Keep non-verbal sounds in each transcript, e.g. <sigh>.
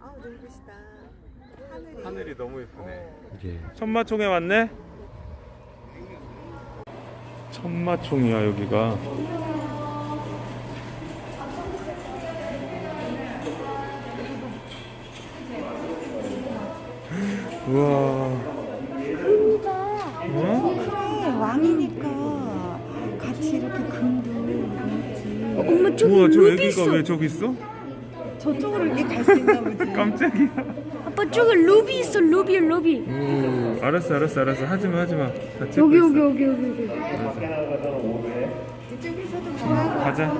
아 눈부시다. 하늘이. 하늘이 너무 예쁘네. 예. 천마총에 왔네? 천마총이야 여기가. 우와. 어? 그래 왕이니까 같이 이렇게 있지. 엄마 저기 우와 저 루비 애기가 있어. 왜 저기 있어? 저쪽으로 이렇게 갈 수 있나 보지. 깜짝이야. 아빠 저기 루비 있어 루비 루비. 오, 알았어 알았어 알았어 하지마 하지마. 다 찍고 여기 있어. 여기 여기 여기 여기. 이쪽에서도 좋아서 가자.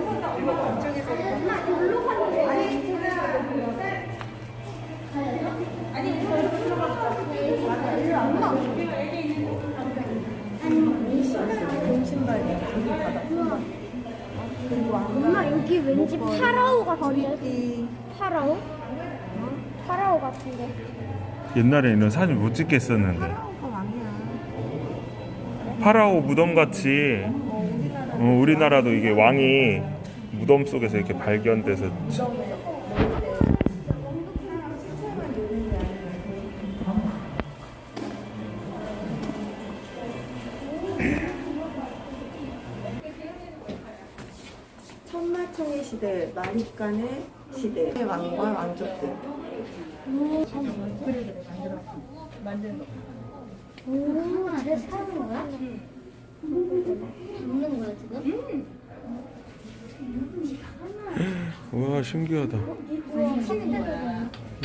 엄마 여기 왠지 파라오 같은데? 파라오? 파라오 같은데. 옛날에는 사진 못 찍겠었는데 아 왕이야. 파라오 무덤 같이 어, 우리나라도 이게 왕이 무덤 속에서 이렇게 발견돼서 천마총의 시대, 마립간의 시대, 왕과 왕족들. 오, 쟤 사는 거야? 죽는 거야 지금? 우와 신기하다.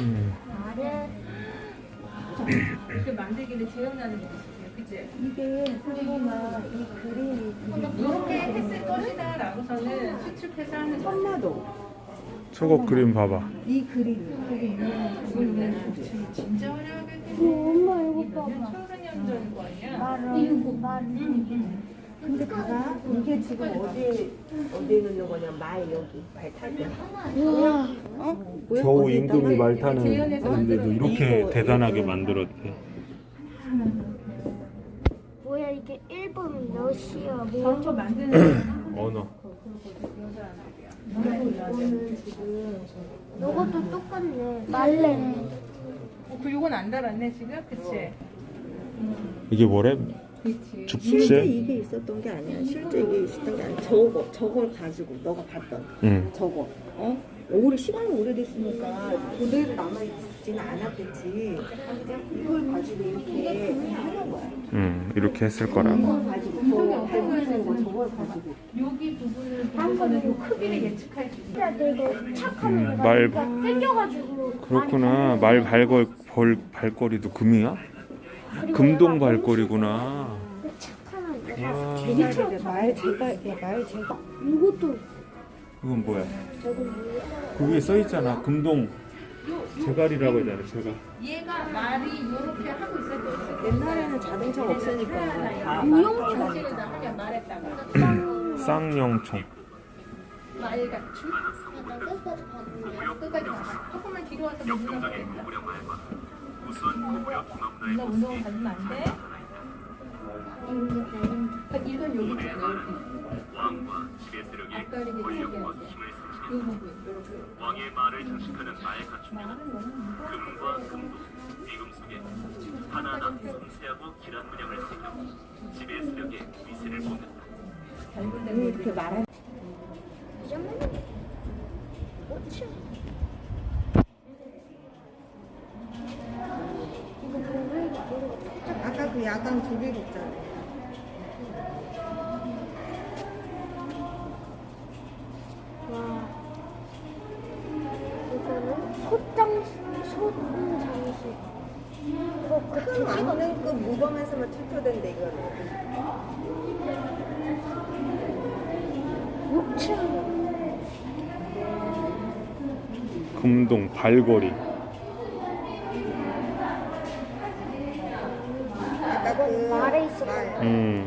음. 아래. 이렇게 만들기는 재현하는 모습 이게 상고가 이 그림이 이렇게 했을 것이다 라고서는 수축해서 하는 거. 천마도 저거 그림 봐봐 이 그림 되게 유명한 그림. 진짜 화려하게 오, 엄마 이거 봐봐. 천년 전인 거 아니야? 말은 이거 말. 근데 봐봐 이게 지금 어디에 어디에 넣는 거냐 말 여기 발탈 때. 우와. 어? 뭐야? 겨우 임금이 말 타는데도 이렇게 이거, 대단하게. 만들었대 저런 거 만드는 <clears throat> 언어 이것도 똑같네. 말레. 어, 그 요건 안 달았네 지금? 그치? 이게 뭐래? 그치. 실제 죽제? 이게 있었던 게 아니야. 실제 이게 있었던 게 아니야. 저거 저걸 가지고 너가 봤던 응 저거 어 오래 시간이 오래됐으니까 그대로 남아 있지는 않았겠지. 이걸 가지고 이렇게 하는 거야. 응, 이렇게 했을 거라고 이걸 가지고 저 거거 저걸 가지고. 여기 부분을 보고서는 요 크기를 예측할 수 있어. 야, 내가 착하면 음, 내가 말- 땡겨가지고 그렇구나. 말 발걸 벌, 발걸이도 금이야? 금동 발걸이구나. 착하면 내가 와. 제가 말 제가 야, 말 제가. 이것도 이건 뭐야? 뭐야? 그써 있잖아. 금동 제갈이라고 했잖아 제갈 얘가 말이 이렇게 하고 때 옛날에는 자동차가 없으니까 다 우영총. 정신을 나하게 말했다가 쌍용총 말같춤 나 끝까지 봤는데 끝까지 가. 조금만 뒤로 와서 못 나가겠다. 나 운동 가지면 안 돼. 아, 이건 여기 있잖아 여기. 아까 이렇게 얘기하지. 이 부분 이렇게. 왕의 말을 장식하는 너무 무거워. 금과 금도 미금 속에 하나하나 섬세하고 길한 문양을 새겨 집의 세력의 위세를 뽐낸다. 이렇게 이 정도면 이거 아까 그 야간 두 10%인데 이거는. 육천. 금동 발걸이. 아까 그 말에 있었. 음.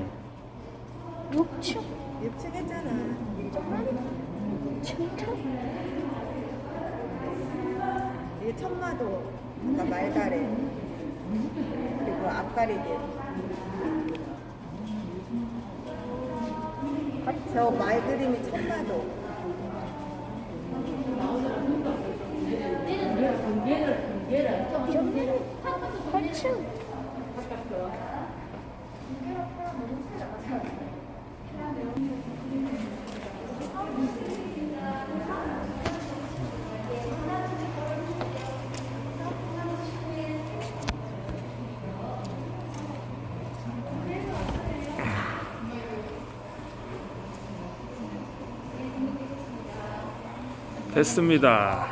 됐습니다.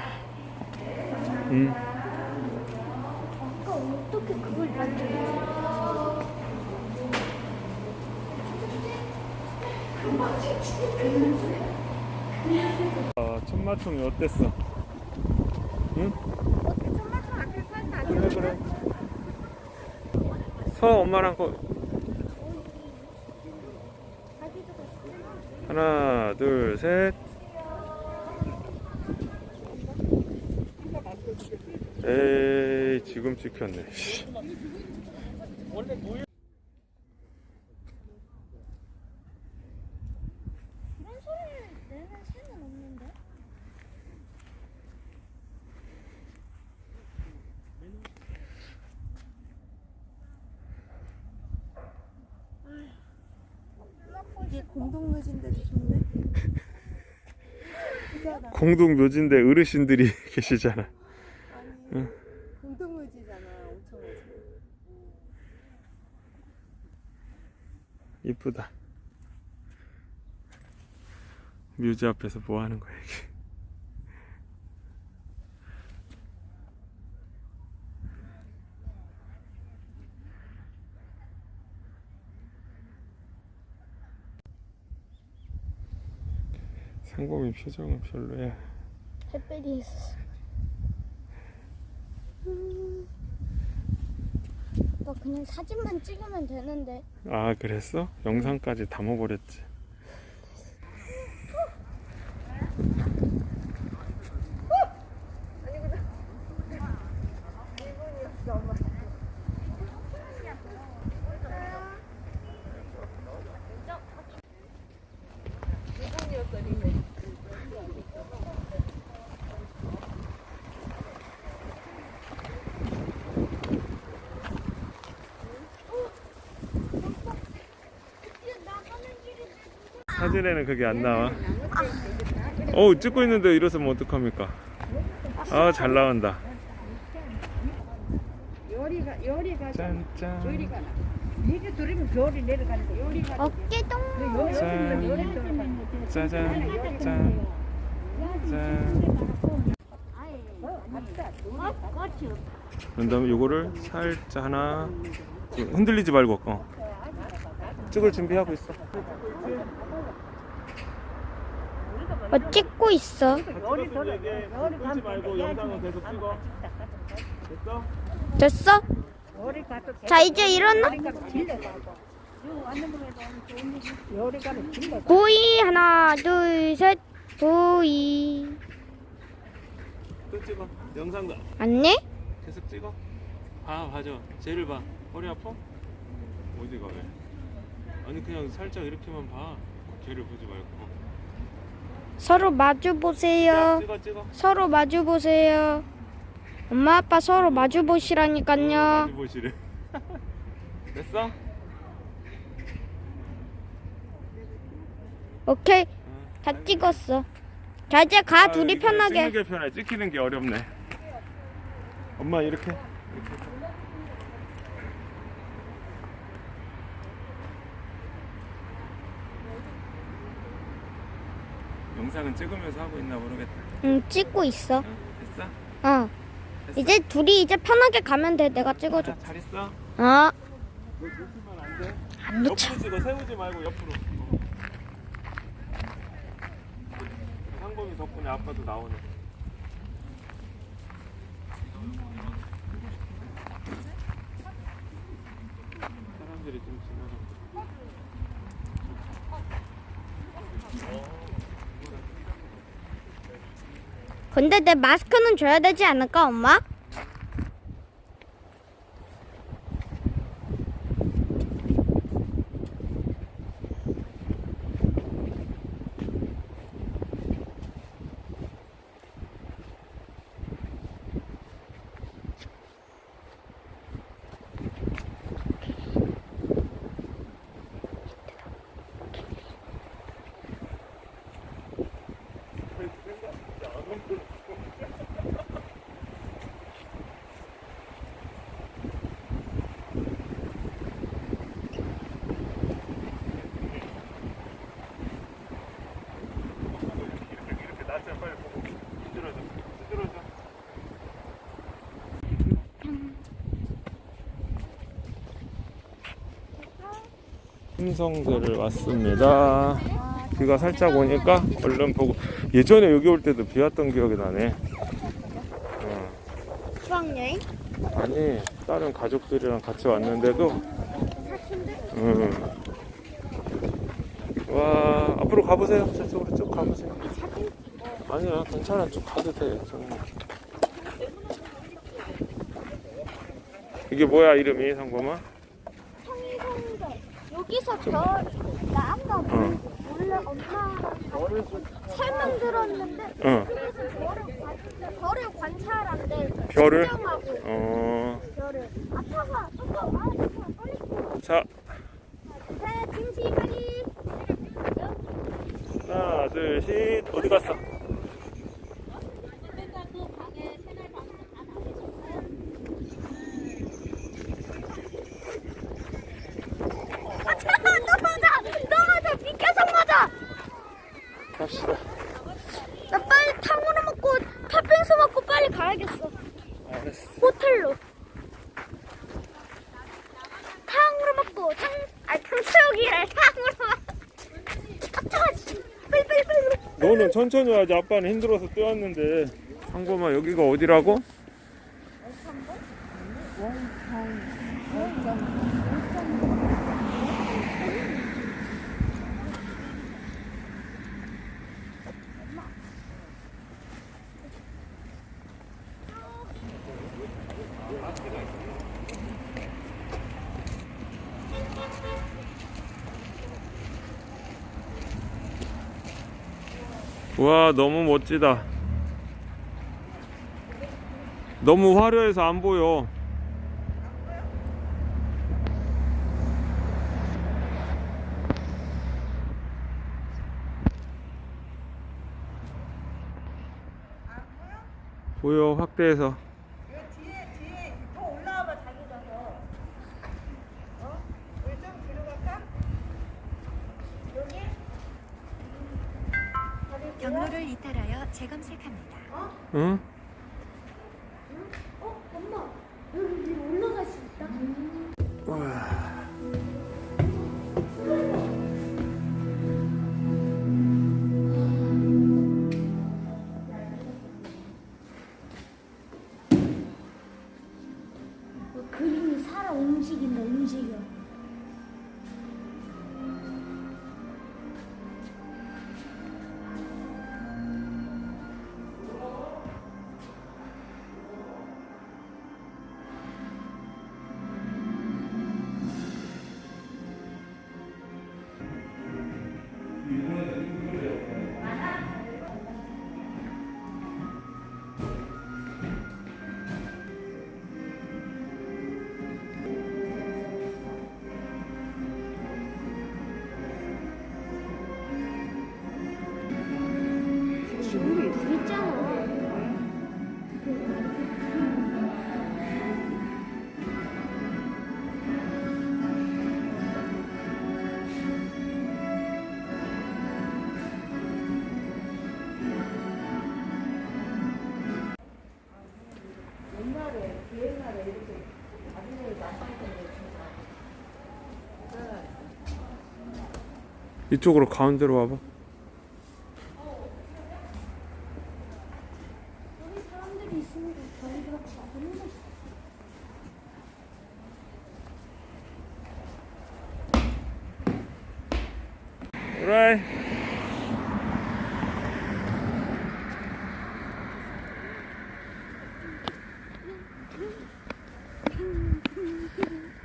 음. 아, 천마총이 어땠어? 응? 그래 그래. 서 엄마랑 거 하나 둘 셋. 에이 지금 찍혔네. 씨. 그런 소리를 내는 새는 없는데? 이게 공동 묘지인데도 좋네. 공동 묘지인데 어르신들이 <laughs> 계시잖아. 엄청 묘지. 이쁘다. 뮤지 앞에서 뭐 하는 거야 이게? 상범이 표정은 별로야. 햇볕이 있었어. 나 그냥 사진만 찍으면 되는데. 아 그랬어? 영상까지 담아버렸지. 사진에는 그게 안 나와. 어우 찍고 있는데 이러서면 어떡합니까? 아 잘 나온다. 요리가 요리가 짠짠. 요리가 나. 이게 들으면 겨울이 내려가는데 요리가 어깨동. 짠. 짜잔. 짠. 짠. 그런 다음에 요거를 살짝 하나 흔들리지 말고 어. 찍을 준비하고 있어. 어, 찍고 있어. 요리 들어 요리 끊지 말고 영상은 계속 찍어. 됐어? 됐어? 자, 이제 일어나. 질러 보이 하나, 둘, 셋. 보이. 또 찍어. 영상도 안네? 계속 찍어. 봐, 봐줘. 쟤를 봐. 허리 아파? 어디가 왜? 아니 그냥 살짝 이렇게만 봐. 걔를 보지 말고. 서로 마주 보세요. 찍어 찍어. 서로 마주 보세요. 엄마 아빠 서로 마주 보시라니까요. 많이 보시래. <laughs> 됐어? 오케이. 다 찍었어. 자 이제 가 둘이 이게 편하게. 찍는 게 편해. 찍히는 게 어렵네. 엄마 이렇게. 이렇게. 영상은 찍으면서 하고 있나 모르겠다. 응 찍고 있어. 응? 됐어? 어. 됐어? 이제 둘이 이제 편하게 가면 돼. 내가 찍어줘. 자, 잘 있어? 어. 너 놓치면 안 돼. 안 놓쳐. 옆으로 찍어. 세우지 말고 옆으로. 어. 상범이 덕분에 아빠도 나오네. 근데 내 마스크는 줘야 되지 않을까, 엄마? Thank. 삼성대를 왔습니다. 비가 살짝 오니까 얼른 보고 예전에 여기 올 때도 비 왔던 기억이 나네 어. 수학여행? 아니 다른 가족들이랑 같이 왔는데도 음. 와 앞으로 가보세요 저쪽으로 쭉 가보세요 아니야 괜찮아 쭉 가도 돼 저는. 이게 뭐야 이름이 상범아? 여기서 별, 나 아까 어. 원래 엄마 가 설명 들었는데 어 그래서 별을, 관, 별을 관찰한대. 별을? 어. 별을. 아, 차가, 차가, 아, 차가, 빨리. 자 김치 빨리. 하나 둘 셋 어디 갔어? 아, 차가, 또 맞아! 또 맞아! 비켜서 맞아! 갑시다 나 빨리 탕후루 먹고 팥빙수 먹고 빨리 가야겠어. 알았어 호텔로. 탕후루 먹고 탕, 아 탕수육이래 <laughs> 탕후루 먹. 아차가지. 빨리 빨리 빨리. 너는 천천히 와야지 아빠는 힘들어서 뛰었는데 상범아 여기가 어디라고? 와 너무 멋지다. 너무 화려해서 안 보여. 보여 확대해서 이쪽으로 가운데로 와봐.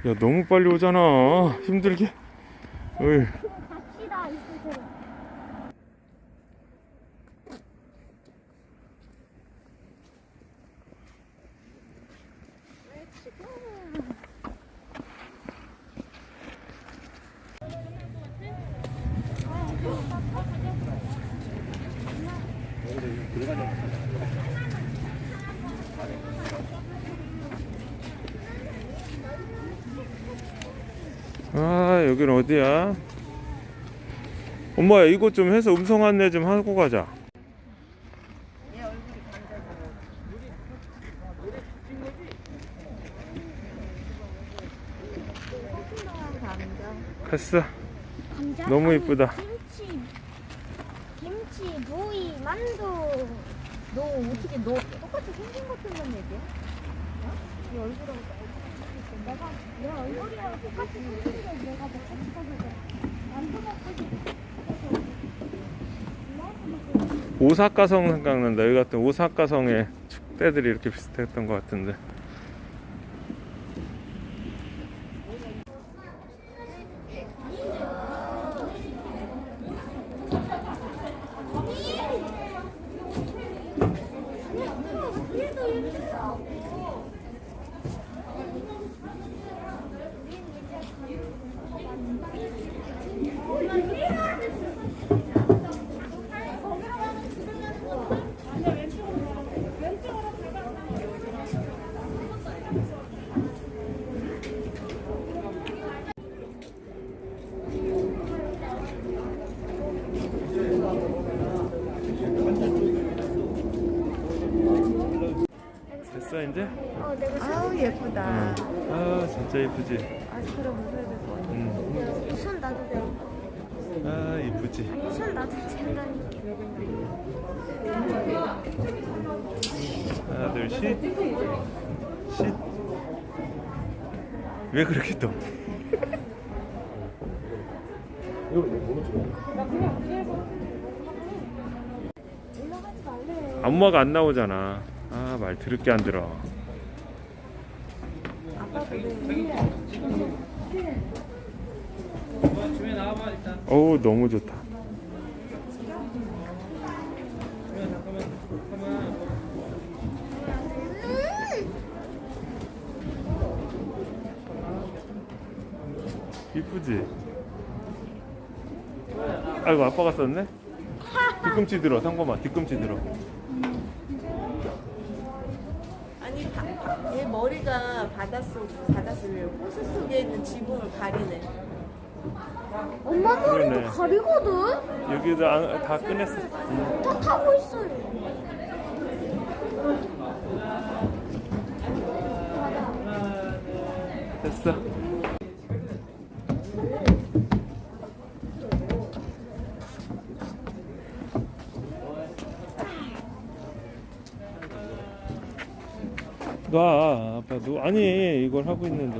야 너무 빨리 오잖아. 힘들게. 어이. 아 여긴 어디야? 엄마야 이거 좀 해서 음성 안내 좀 하고 가자. 됐어. 감자, 너무 이쁘다. 김치, 김치, 무이, 만두. 너 어떻게 너 똑같이 생긴 것 같은 얘기야? 어? 네 얼굴하고 똑같이 내가 내 얼굴이랑 똑같이 생긴 오사카성 생각난다. 여기 같은 오사카성의 축대들이 이렇게 비슷했던 것 같은데. 예쁘다. 아 진짜 이쁘지. 아스크라 무서워야 될것 같아. 음. 손 놔도 돼. 아 이쁘지. 손 놔도 된다니까. 하나 둘 셋. 셋. 왜 그렇게 또? 올라가지 말래. 엄마가 안 나오잖아. 아말 들을게 안 들어. 어우 너무 좋다. 이쁘지? 아이고 아빠가 썼네? 뒤꿈치 들어 상범아 뒤꿈치 들어 아니 바, 바, 얘 머리가 바닷속 바닷속에 호수 속에 있는 지붕을 가리네. 엄마 머리도 그러네. 가리거든? 여기도 안- 다 꺼냈어 응. 다 타고 놔 아빠. 너 아니 이걸 하고 있는데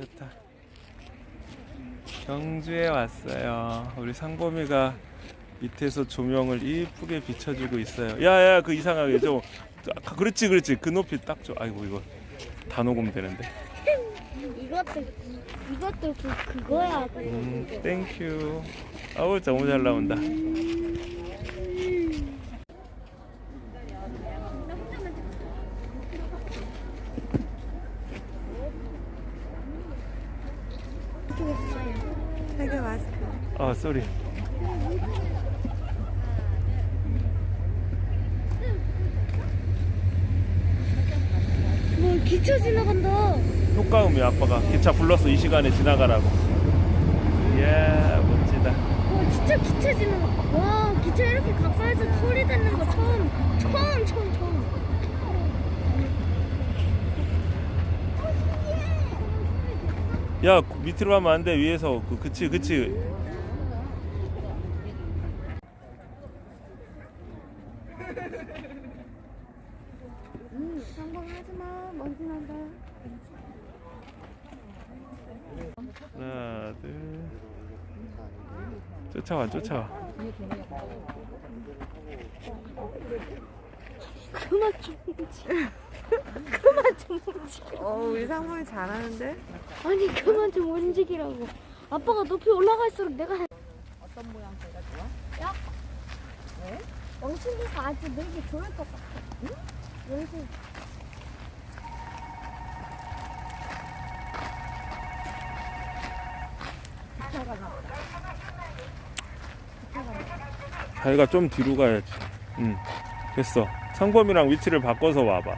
좋다. 경주에 왔어요. 우리 상범이가 밑에서 조명을 이쁘게 비춰주고 있어요. 야야 그 이상하게 좀 아, 그렇지 그렇지. 그 높이 딱 줘. 아이고 이거 다 녹으면 되는데. 이것도 이것도 그 그거야. 음 땡큐 아우 너무 잘 나온다 어 쏘리 뭐 기차 지나간다. 효과음이 아빠가 기차 불렀어 이 시간에 지나가라고 이야 멋지다 와 진짜 기차 지나가. 와 기차 이렇게 가까이서 소리 듣는 거 처음 처음 처음 처음. 야 밑으로 가면 안 돼 위에서 그 그치 그치 음 성공하지 마 먼지 난다. 하나 둘 쫓아와 쫓아와 그만 좀 뭉치. 그만 좀 뭉치. 어, 우리 상범이 잘하는데? 아니 그만 좀 움직이라고. 아빠가 높이 올라갈수록 내가 해. 어떤 모양 제가 좋아? 야. 왜? 영신이가 아주 늘기 좋을 것 같아. 응? 영신. 자기가 좀 뒤로 가야지. 응 됐어. 상범이랑 위치를 바꿔서 와봐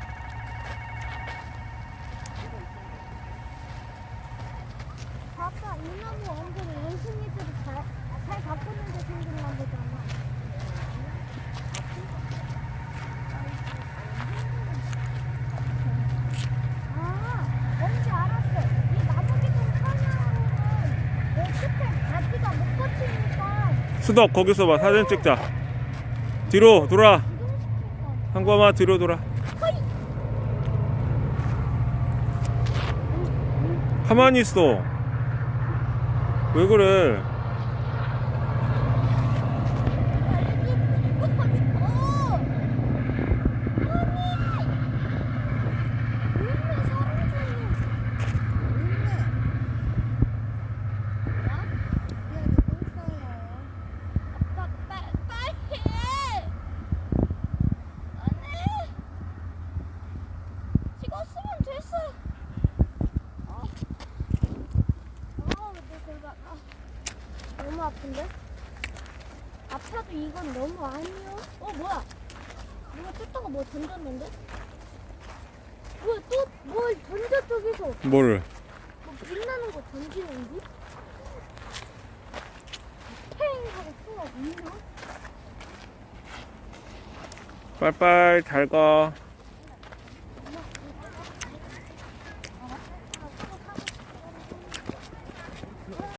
아빠 이 나무 완전히 원숭이들이 잘, 잘 바꾸는 데 생긴 나무잖아. 아, 뭔지 알았어. 이 나무기둥 하나로는 내 끝에 바지가 못 수덕 거기서 봐. 사진 찍자. 뒤로 돌아. 상범아 뒤로 돌아. 가만히 있어. 왜 그래 너무 아픈데? 아파도 이건 너무 아니요. 어 뭐야? 누가 쫓다가 뭐 던졌는데? 뭐야 또뭘 던져 저기서 뭐를 뭐 빛나는 거 던지는데? 팽 하고 쏘아 있나? 빨빨 잘 가